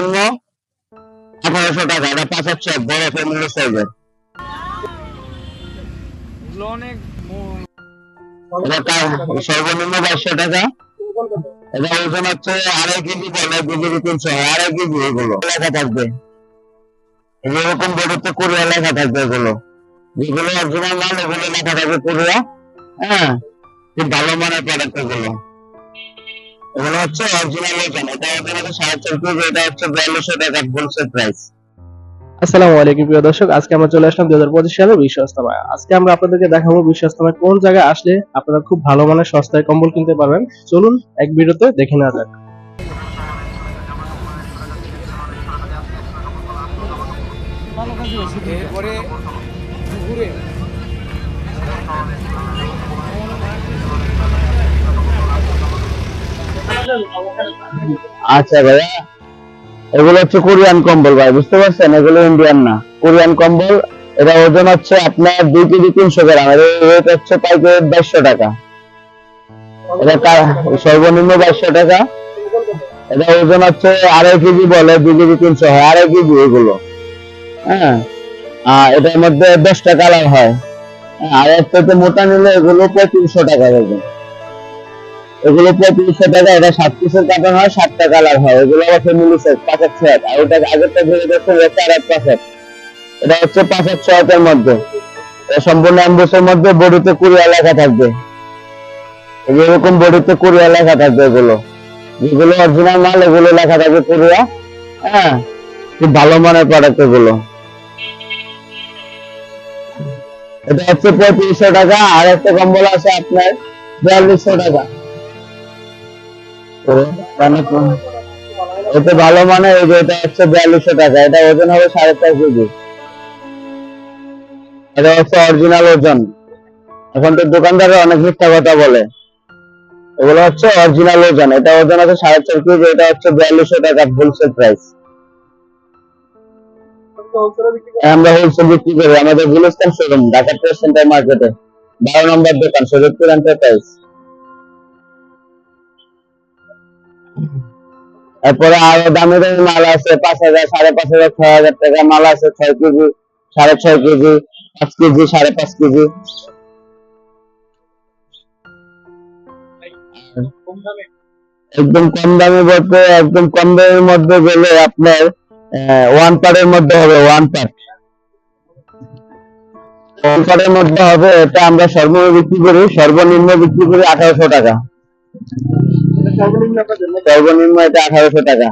জন্য আঠারোশো টাকা পাঁচ বড় ফ্যামিলি সাইজের সর্বনিম্ন টাকা। ওজন হচ্ছে আড়াই কেজি দু কেজি তিনশো আড়াই কেজি এগুলো। লেখা থাকবে। এরকম বডিতে কোরিয়া লেখা থাকবে এগুলো। যেগুলো অরিজিনাল মাল, এগুলো লেখা থাকবে কোরিয়া হ্যাঁ ভালো মানের প্রোডাক্ট এগুলো। এগুলো হচ্ছে অরিজিনাল ওজন এটা হচ্ছে সাড়ে চার কেজি এটা হচ্ছে বিয়াল্লিশশো টাকা হোলসেল প্রাইস আসসালামু আলাইকুম প্রিয় দর্শক আজকে আমরা চলে আসলাম দুই হাজার পঁচিশ সালের বিশ্ব ইস্তমায় আজকে আমরা আপনাদেরকে দেখাবো বিশ্ব ইস্তমায় কোন জায়গায় আসলে আপনারা খুব ভালো মানের সস্তায় কম্বল কিনতে পারবেন। চলুন এক ভিডিওতে দেখে নেওয়া যাক। এরপরে দুপুরে আচ্ছা ভাইয়া, এগুলো হচ্ছে কোরিয়ান কম্বল ভাই, বুঝতে পারছেন? এগুলো ইন্ডিয়ান না, কোরিয়ান কম্বল। এটা ওজন হচ্ছে আপনার দুই কেজি তিনশো গ্রাম, এর রেট হচ্ছে পাইকারি বাইশশো টাকা। এটা সর্বনিম্ন বাইশশো টাকা। এটা ওজন হচ্ছে আড়াই কেজি বলে, দুই কেজি তিনশো হয়, আড়াই কেজি এগুলো। হ্যাঁ? আর এটার মধ্যে দশটা কালার হয়। আর একটা মোটা নিলে এগুলো পঁয়ত্রিশশো টাকা ওজন এগুলো পঁয়ত্রিশশো টাকা, এটা সাত পিসের কাটানো হয়, সাতটা কালার হয়। এগুলো ফ্যামিলি সেট প্যাকেট সেট আর ওটা আগেরটা ধরে দেখছেন এটা আর এক প্যাকেট এটা হচ্ছে প্যাকেট সেটের মধ্যে। এটা সম্পূর্ণ অ্যাম্বুসের মধ্যে বডিতে কুড়িয়া লেখা থাকবে। এরকম বডিতে কুড়িয়া লেখা থাকবে এগুলো। যেগুলো অরিজিনাল মাল, এগুলো লেখা থাকবে কুড়িয়া। হ্যাঁ খুব ভালো মানের প্রোডাক্ট এগুলো। এটা হচ্ছে পঁয়ত্রিশশো টাকা। আর একটা কম্বল আছে আপনার বিয়াল্লিশশো টাকা। তো মানে এটা ভালো মানে এই যে এটা বিয়াল্লিশশো টাকা। এটা ওজন হবে সাড়ে চার কেজি। এটা হচ্ছে অরিজিনাল ওজন। এখন তো অনেক মিথ্যা কথা বলে। এগুলো হচ্ছে অরিজিনাল ওজন। এটা ওজন আছে সাড়ে চার কেজি, এটা হচ্ছে বিয়াল্লিশশো টাকা হোলসেল প্রাইস আমরা হোলসেল বিক্রি করি। আমাদের Gulistan showroom Dhaka trade centre মার্কেটে বারো নম্বর দোকান শরীরপুর এন্টারপ্রাইজ এরপরে আরও দামি দামি মাল আছে, পাঁচ হাজার, সাড়ে পাঁচ হাজার, ছয় হাজার টাকা মাল আছে, ছয় কেজি, সাড়ে ছয় কেজি, পাঁচ কেজি, সাড়ে পাঁচ কেজি। একদম কম দামে বলতে, একদম কম দামের মধ্যে গেলে আপনার ওয়ান পার্টের মধ্যে হবে ওয়ান পার্ট ওয়ান পার্টের মধ্যে হবে, এটা আমরা সর্বনিম্ন বিক্রি করি, সর্বনিম্ন বিক্রি করি আঠারোশো টাকা। সর্বনিম্ন এটা আঠারোশো টাকা।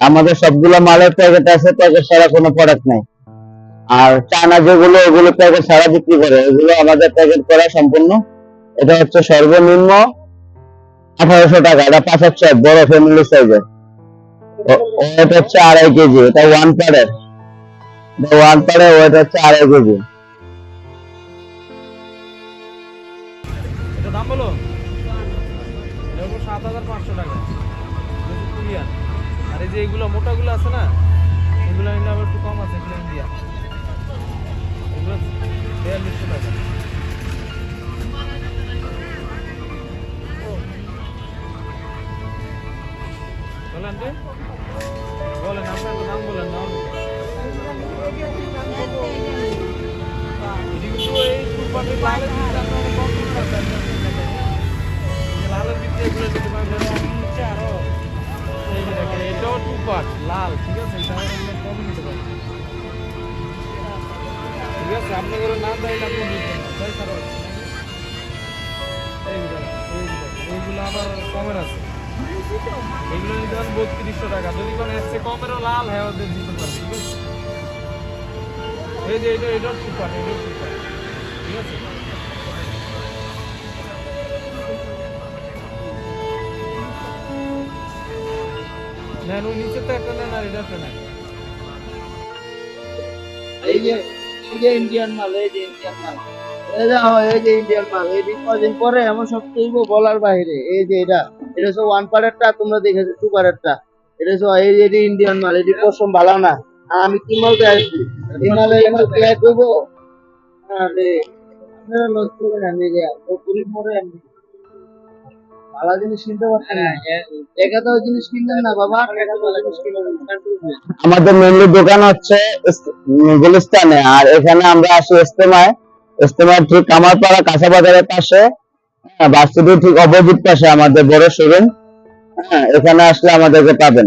আমাদের সবগুলো মালের প্যাকেট আছে, প্যাকেট ছাড়া কোনো প্রোডাক্ট নাই। আর চায়না যেগুলো ওগুলো প্যাকেট ছাড়া বিক্রি করে ওগুলো আমাদের প্যাকেট করা সম্পূর্ণ। এটা হচ্ছে সর্বনিম্ন আঠারোশো টাকা, এটা পাঁচ একশো বড় ফ্যামিলি সাইজের ওয়েট হচ্ছে আড়াই কেজি, এটা ওয়ান পারের ওয়ান পারে ওয়েট হচ্ছে আড়াই কেজি। যে এগুলো মোটাগুলো আছে না, এগুলো আবার একটু কম আছে এগুলো ইন্ডিয়া। এগুলো বিয়াল্লিশশো টাকা। বলেন বলেন, আপনার দাম বলেন, নাম এই লাল ঠিক আছে? এটা আপনি ঠিক আছে, আপনাদের নাম চাইলে আপনি এইগুলো আবার কমের আছে। এগুলো নিতে পারেন বত্রিশশো টাকা। যদি কোনো এসছে কমেরও লাল হ্যাঁ ওদের দিতে পারেন, ঠিক আছে? এই যে, এটা, এটাও টু পার্ট এটাও টু ঠিক আছে? এই যে এই যে ইন্ডিয়ান মাল, এই যে ইন্ডিয়ান মাল। এই যে এই যে ইন্ডিয়ান মাল, এই যে কদিন পরে এমন সব তুলবো বলার বাইরে। এই যে এটা এটা হচ্ছে ওয়ান পারেরটা তোমরা দেখেছ টু। এই মাল ভালো না। আমি কি আমি ভালো জিনিস কিনতে পারছেন না একাতেও জিনিস কিনবেন না বাবা। জিনিস কিনবেন আমাদের মেনলি দোকান হচ্ছে গুলিস্তানে। আর এখানে আমরা আসি ইস্তেমায়। ইস্তেমায় ঠিক কামারপাড়া কাঁচা বাজারের পাশে। হ্যাঁ, বাসটির ঠিক অপোজিট পাশে আমাদের বড় শোরুম হ্যাঁ এখানে আসলে আমাদেরকে পাবেন।